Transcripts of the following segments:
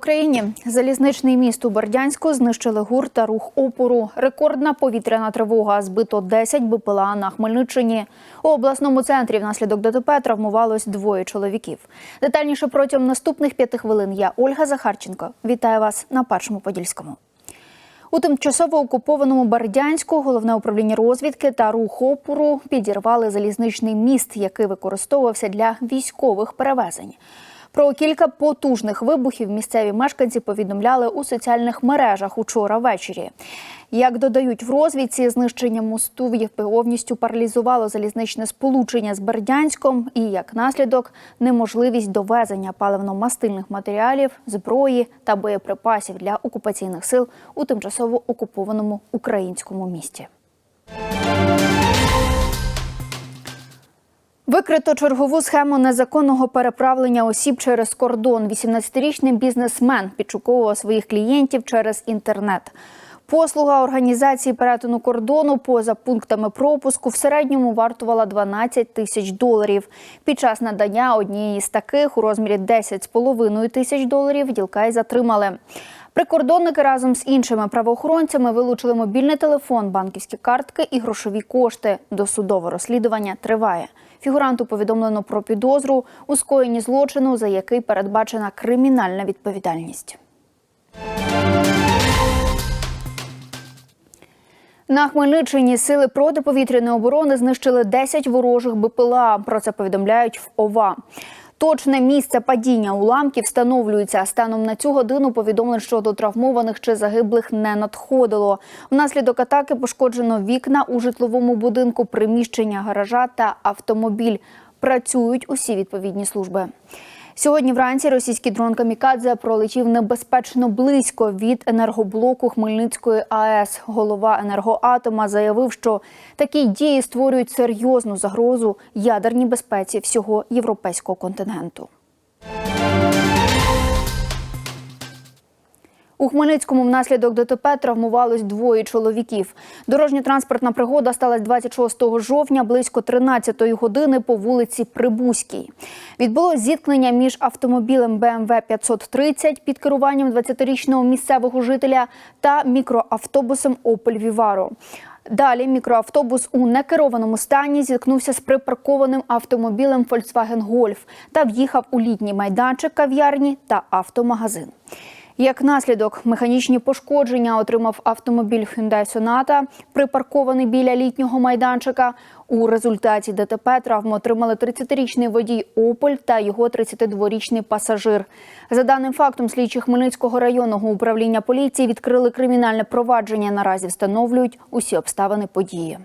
Україні залізничний міст у Бердянську знищили гур та рух опору. Рекордна повітряна тривога. Збито 10 БПЛА на Хмельниччині. У обласному центрі внаслідок ДТП травмувалось двоє чоловіків. Детальніше протягом наступних п'яти хвилин я Ольга Захарченко. Вітаю вас на першому подільському. У тимчасово окупованому Бердянську головне управління розвідки та рух опору підірвали залізничний міст, який використовувався для військових перевезень. Про кілька потужних вибухів місцеві мешканці повідомляли у соціальних мережах учора ввечері. Як додають в розвідці, знищення мосту в повністю паралізувало залізничне сполучення з Бердянськом і, як наслідок, неможливість довезення паливно-мастильних матеріалів, зброї та боєприпасів для окупаційних сил у тимчасово окупованому українському місті. Викрито чергову схему незаконного переправлення осіб через кордон. 18-річний бізнесмен підшуковував своїх клієнтів через інтернет. Послуга організації перетину кордону поза пунктами пропуску в середньому вартувала 12 тисяч доларів. Під час надання однієї з таких у розмірі 10,5 тисяч доларів ділка й затримали. Прикордонники разом з іншими правоохоронцями вилучили мобільний телефон, банківські картки і грошові кошти. Досудове розслідування триває. Фігуранту повідомлено про підозру у скоєнні злочину, за який передбачена кримінальна відповідальність. На Хмельниччині сили протиповітряної оборони знищили 10 ворожих БПЛА. Про це повідомляють в ОВА. Точне місце падіння уламків встановлюється. Станом на цю годину повідомлень щодо травмованих чи загиблих не надходило. Внаслідок атаки пошкоджено вікна у житловому будинку, приміщення гаража та автомобіль. Працюють усі відповідні служби. Сьогодні вранці російський дрон Камікадзе пролетів небезпечно близько від енергоблоку Хмельницької АЕС. Голова енергоатома заявив, що такі дії створюють серйозну загрозу ядерній безпеці всього європейського континенту. У Хмельницькому внаслідок ДТП травмувалось двоє чоловіків. Дорожньо-транспортна пригода сталася 26 жовтня близько 13-ї години по вулиці Прибузькій. Відбулось зіткнення між автомобілем BMW 530 під керуванням 20-річного місцевого жителя та мікроавтобусом Opel Vivaro. Далі мікроавтобус у некерованому стані зіткнувся з припаркованим автомобілем Volkswagen Golf та в'їхав у літній майданчик кав'ярні та автомагазин. Як наслідок, механічні пошкодження отримав автомобіль Hyundai Sonata, припаркований біля літнього майданчика. У результаті ДТП травму отримали 30-річний водій Опель та його 32-річний пасажир. За даним фактом, слідчі Хмельницького районного управління поліції відкрили кримінальне провадження. Наразі встановлюють усі обставини події.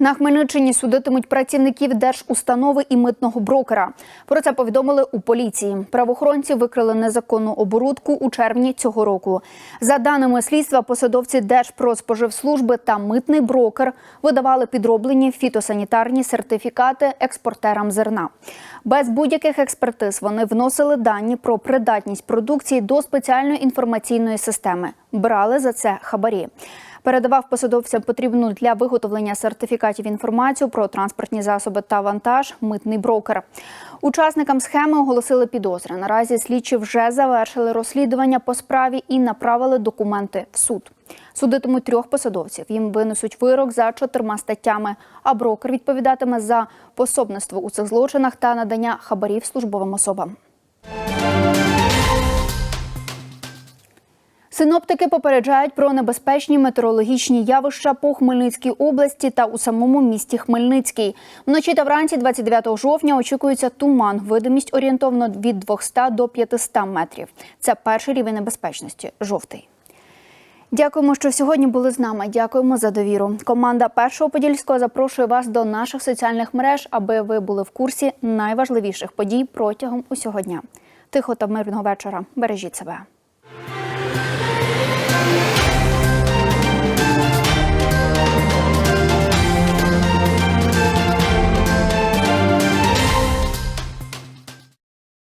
На Хмельниччині судитимуть працівників держустанови і митного брокера. Про це повідомили у поліції. Правоохоронці викрили незаконну оборудку у червні цього року. За даними слідства, посадовці Держпродспоживслужби та митний брокер видавали підроблені фітосанітарні сертифікати експортерам зерна. Без будь-яких експертиз вони вносили дані про придатність продукції до спеціальної інформаційної системи. Брали за це хабарі передавав посадовцям потрібну для виготовлення сертифікатів інформацію про транспортні засоби та вантаж. Митний брокер. Учасникам схеми оголосили підозри. Наразі слідчі вже завершили розслідування по справі і направили документи в суд. Судитимуть трьох посадовців. Їм винесуть вирок за чотирма статтями. А брокер відповідатиме за пособництво у цих злочинах та надання хабарів службовим особам. Синоптики попереджають про небезпечні метеорологічні явища по Хмельницькій області та у самому місті Хмельницький. Вночі та вранці, 29 жовтня, очікується туман. Видимість орієнтовно від 200 до 500 метрів. Це перший рівень небезпечності жовтий. Дякуємо, що сьогодні були з нами. Дякуємо за довіру. Команда першого подільського запрошує вас до наших соціальних мереж, аби ви були в курсі найважливіших подій протягом усього дня. Тихо та мирного вечора. Бережіть себе.